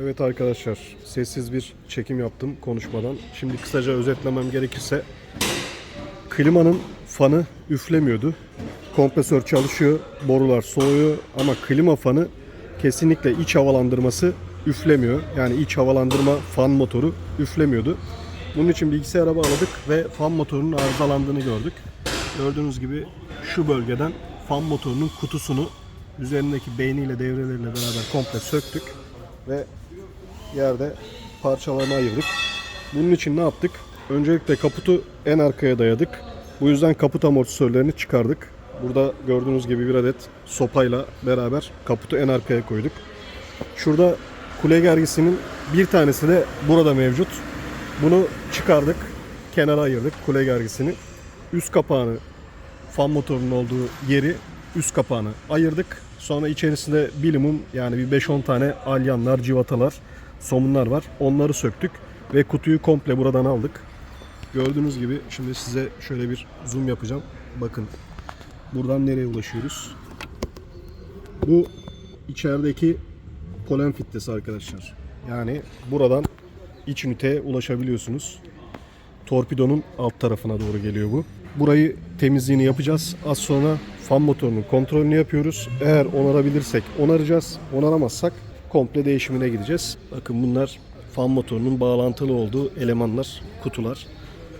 Evet arkadaşlar, sessiz bir çekim yaptım konuşmadan. Şimdi kısaca özetlemem gerekirse klimanın fanı üflemiyordu. Kompresör çalışıyor, borular soğuyor ama klima fanı kesinlikle iç havalandırması üflemiyor. Yani iç havalandırma fan motoru üflemiyordu. Bunun için bilgisayara bağladık ve fan motorunun arızalandığını gördük. Gördüğünüz gibi şu bölgeden fan motorunun kutusunu üzerindeki beyniyle devreleriyle beraber komple söktük ve yerde parçalarını ayırdık. Bunun için ne yaptık? Öncelikle kaputu en arkaya dayadık. Bu yüzden kaput amortisörlerini çıkardık. Burada gördüğünüz gibi bir adet sopayla beraber kaputu en arkaya koyduk. Şurada kule gergisinin bir tanesi de burada mevcut. Bunu çıkardık. Kenara ayırdık kule gergisini. Üst kapağını fan motorunun olduğu yeri üst kapağını ayırdık. Sonra içerisinde bilimum yani bir 5-10 tane alyanlar, civatalar, somunlar var. Onları söktük ve kutuyu komple buradan aldık. Gördüğünüz gibi şimdi size şöyle bir zoom yapacağım. Bakın buradan nereye ulaşıyoruz? Bu içerideki polen filtresi arkadaşlar. Yani buradan iç üniteye ulaşabiliyorsunuz. Torpidonun alt tarafına doğru geliyor bu. Burayı temizliğini yapacağız. Az sonra fan motorunun kontrolünü yapıyoruz. Eğer onarabilirsek onaracağız. Onaramazsak komple değişimine gideceğiz. Bakın bunlar fan motorunun bağlantılı olduğu elemanlar, kutular.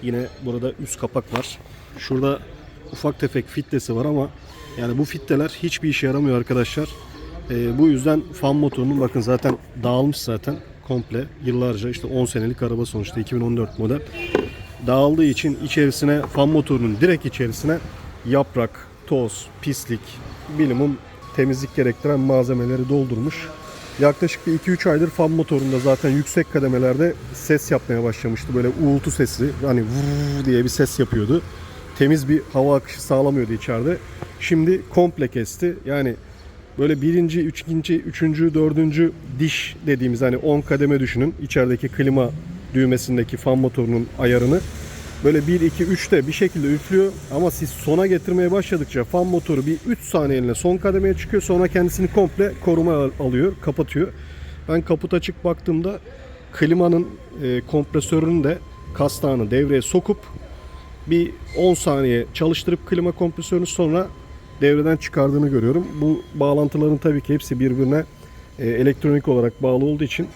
Yine burada üst kapak var. Şurada ufak tefek fitlesi var ama yani bu fitteler hiçbir işe yaramıyor arkadaşlar. Ee, bu yüzden fan motorunun bakın zaten dağılmış zaten komple yıllarca işte 10 senelik araba sonuçta 2014 model dağıldığı için içerisine fan motorunun direkt içerisine yaprak, toz, pislik, minimum temizlik gerektiren malzemeleri doldurmuş. Yaklaşık bir 2-3 aydır fan motorunda zaten yüksek kademelerde ses yapmaya başlamıştı. Böyle uğultu sesi hani vuu diye bir ses yapıyordu. Temiz bir hava akışı sağlamıyordu içeride. Şimdi komple kesti. Yani böyle birinci, ikinci, üçüncü, dördüncü diş dediğimiz hani 10 kademe düşünün. içerideki klima düğmesindeki fan motorunun ayarını. Böyle 1, 2, 3'te bir şekilde üflüyor ama siz sona getirmeye başladıkça fan motoru bir 3 saniyeliğine son kademeye çıkıyor sonra kendisini komple koruma al- alıyor, kapatıyor. Ben kaput açık baktığımda klimanın e, kompresörünü de kastağını devreye sokup bir 10 saniye çalıştırıp klima kompresörünü sonra devreden çıkardığını görüyorum. Bu bağlantıların tabii ki hepsi birbirine e, elektronik olarak bağlı olduğu için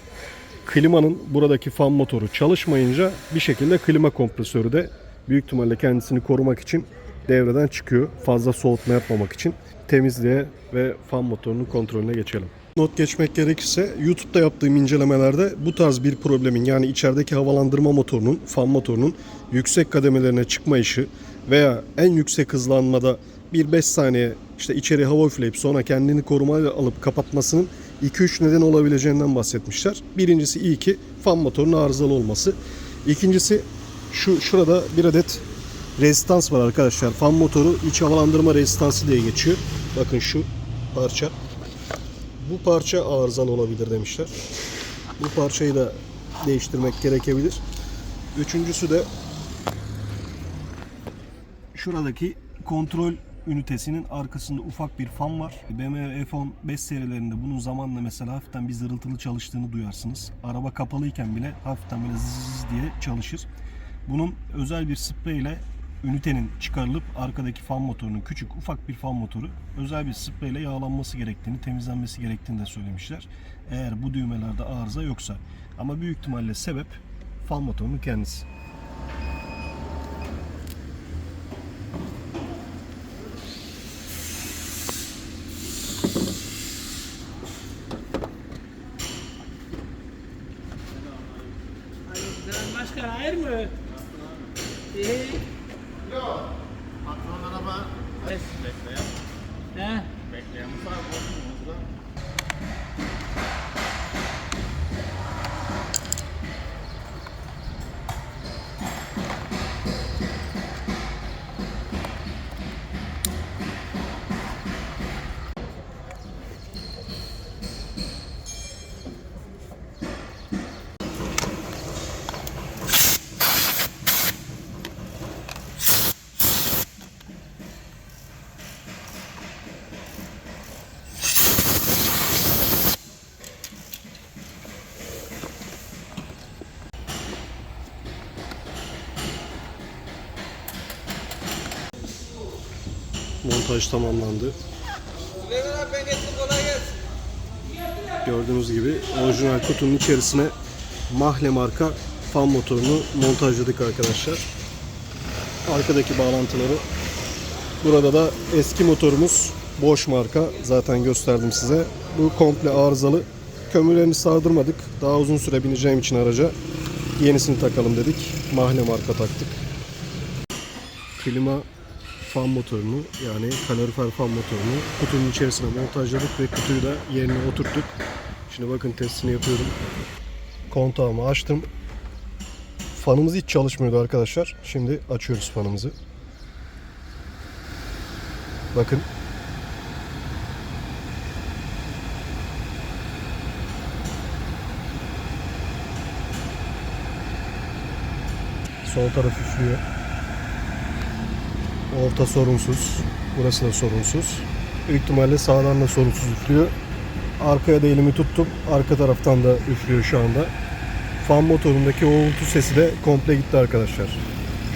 klimanın buradaki fan motoru çalışmayınca bir şekilde klima kompresörü de büyük ihtimalle kendisini korumak için devreden çıkıyor. Fazla soğutma yapmamak için temizliğe ve fan motorunun kontrolüne geçelim. Not geçmek gerekirse YouTube'da yaptığım incelemelerde bu tarz bir problemin yani içerideki havalandırma motorunun, fan motorunun yüksek kademelerine çıkma işi veya en yüksek hızlanmada bir 5 saniye işte içeri hava üfleyip sonra kendini korumaya alıp kapatmasının 2-3 neden olabileceğinden bahsetmişler. Birincisi iyi ki fan motorunun arızalı olması. İkincisi şu şurada bir adet rezistans var arkadaşlar. Fan motoru iç havalandırma rezistansı diye geçiyor. Bakın şu parça. Bu parça arızalı olabilir demişler. Bu parçayı da değiştirmek gerekebilir. Üçüncüsü de şuradaki kontrol ünitesinin arkasında ufak bir fan var. BMW F10 5 serilerinde bunun zamanla mesela hafiften bir zırıltılı çalıştığını duyarsınız. Araba kapalıyken bile hafiften böyle zzz diye çalışır. Bunun özel bir spreyle ünitenin çıkarılıp arkadaki fan motorunun küçük ufak bir fan motoru özel bir spreyle yağlanması gerektiğini, temizlenmesi gerektiğini de söylemişler. Eğer bu düğmelerde arıza yoksa. Ama büyük ihtimalle sebep fan motorunun kendisi. Başka hayır mı? İyi. Patron araba bekleyen. He? Bekleyen var Montaj tamamlandı. Gördüğünüz gibi orijinal kutunun içerisine Mahle marka fan motorunu montajladık arkadaşlar. Arkadaki bağlantıları. Burada da eski motorumuz Bosch marka. Zaten gösterdim size. Bu komple arızalı. Kömürlerini sardırmadık. Daha uzun süre bineceğim için araca yenisini takalım dedik. Mahle marka taktık. Klima fan motorunu yani kalorifer fan motorunu kutunun içerisine montajladık ve kutuyu da yerine oturttuk. Şimdi bakın testini yapıyorum. Kontağımı açtım. Fanımız hiç çalışmıyordu arkadaşlar. Şimdi açıyoruz fanımızı. Bakın. Sol taraf üflüyor. Orta sorunsuz. Burası da sorunsuz. Büyük ihtimalle sağdan da sorunsuz üflüyor. Arkaya da elimi tuttum. Arka taraftan da üflüyor şu anda. Fan motorundaki o uğultu sesi de komple gitti arkadaşlar.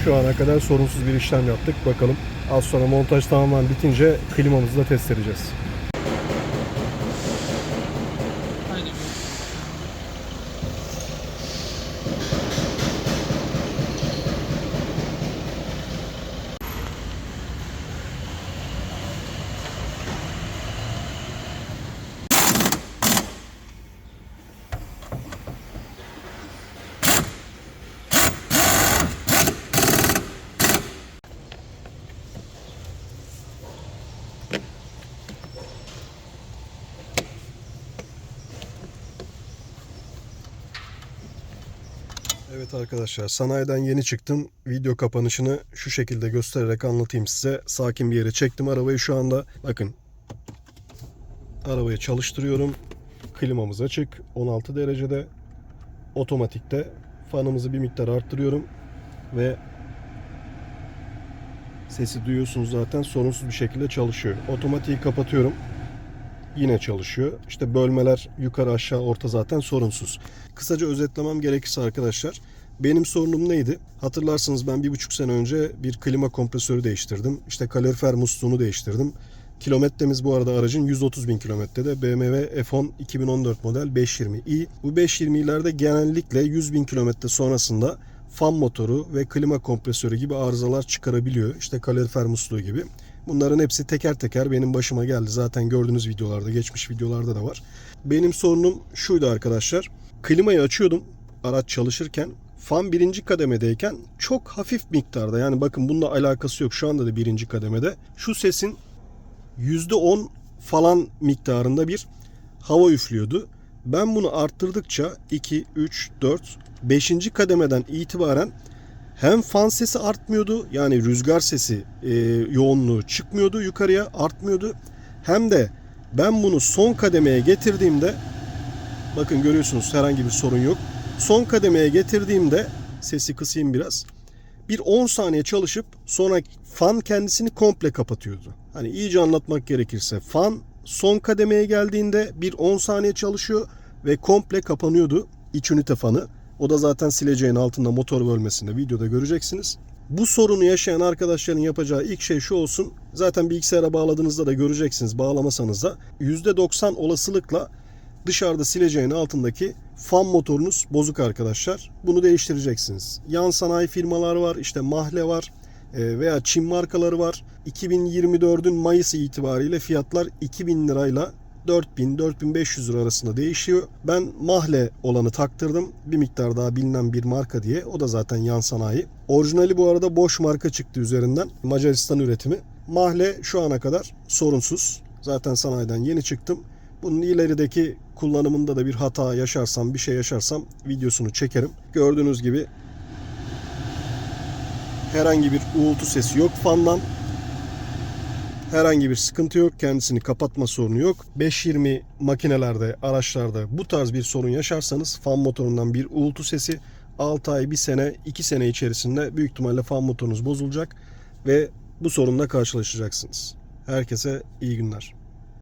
Şu ana kadar sorunsuz bir işlem yaptık. Bakalım az sonra montaj tamamen bitince klimamızı da test edeceğiz. Evet arkadaşlar sanayiden yeni çıktım. Video kapanışını şu şekilde göstererek anlatayım size. Sakin bir yere çektim arabayı şu anda. Bakın. Arabayı çalıştırıyorum. Klimamız açık. 16 derecede. Otomatikte fanımızı bir miktar arttırıyorum. Ve sesi duyuyorsunuz zaten sorunsuz bir şekilde çalışıyor. Otomatiği kapatıyorum. Yine çalışıyor. İşte bölmeler yukarı aşağı orta zaten sorunsuz. Kısaca özetlemem gerekirse arkadaşlar benim sorunum neydi? Hatırlarsınız ben bir buçuk sene önce bir klima kompresörü değiştirdim. İşte kalorifer musluğunu değiştirdim. Kilometremiz bu arada aracın 130 bin kilometrede BMW F10 2014 model 520i. Bu 520'lerde genellikle 100 bin kilometre sonrasında fan motoru ve klima kompresörü gibi arızalar çıkarabiliyor. İşte kalorifer musluğu gibi. Bunların hepsi teker teker benim başıma geldi. Zaten gördüğünüz videolarda, geçmiş videolarda da var. Benim sorunum şuydu arkadaşlar. Klimayı açıyordum araç çalışırken. Fan birinci kademedeyken çok hafif miktarda yani bakın bununla alakası yok şu anda da birinci kademede. Şu sesin %10 falan miktarında bir hava üflüyordu. Ben bunu arttırdıkça 2, 3, 4, 5. kademeden itibaren hem fan sesi artmıyordu yani rüzgar sesi e, yoğunluğu çıkmıyordu yukarıya artmıyordu. Hem de ben bunu son kademeye getirdiğimde bakın görüyorsunuz herhangi bir sorun yok. Son kademeye getirdiğimde sesi kısayım biraz. Bir 10 saniye çalışıp sonra fan kendisini komple kapatıyordu. Hani iyice anlatmak gerekirse fan son kademeye geldiğinde bir 10 saniye çalışıyor ve komple kapanıyordu iç ünite fanı. O da zaten sileceğin altında motor bölmesinde videoda göreceksiniz. Bu sorunu yaşayan arkadaşların yapacağı ilk şey şu olsun. Zaten bilgisayara bağladığınızda da göreceksiniz bağlamasanız da %90 olasılıkla dışarıda sileceğin altındaki fan motorunuz bozuk arkadaşlar. Bunu değiştireceksiniz. Yan sanayi firmalar var, işte Mahle var e, veya Çin markaları var. 2024'ün Mayıs itibariyle fiyatlar 2000 lirayla 4000-4500 lira arasında değişiyor. Ben Mahle olanı taktırdım. Bir miktar daha bilinen bir marka diye. O da zaten yan sanayi. Orijinali bu arada Bosch marka çıktı üzerinden. Macaristan üretimi. Mahle şu ana kadar sorunsuz. Zaten sanayiden yeni çıktım. Bunun ilerideki kullanımında da bir hata yaşarsam, bir şey yaşarsam videosunu çekerim. Gördüğünüz gibi herhangi bir uğultu sesi yok fandan. Herhangi bir sıkıntı yok. Kendisini kapatma sorunu yok. 520 makinelerde, araçlarda bu tarz bir sorun yaşarsanız fan motorundan bir uğultu sesi 6 ay, 1 sene, 2 sene içerisinde büyük ihtimalle fan motorunuz bozulacak ve bu sorunla karşılaşacaksınız. Herkese iyi günler.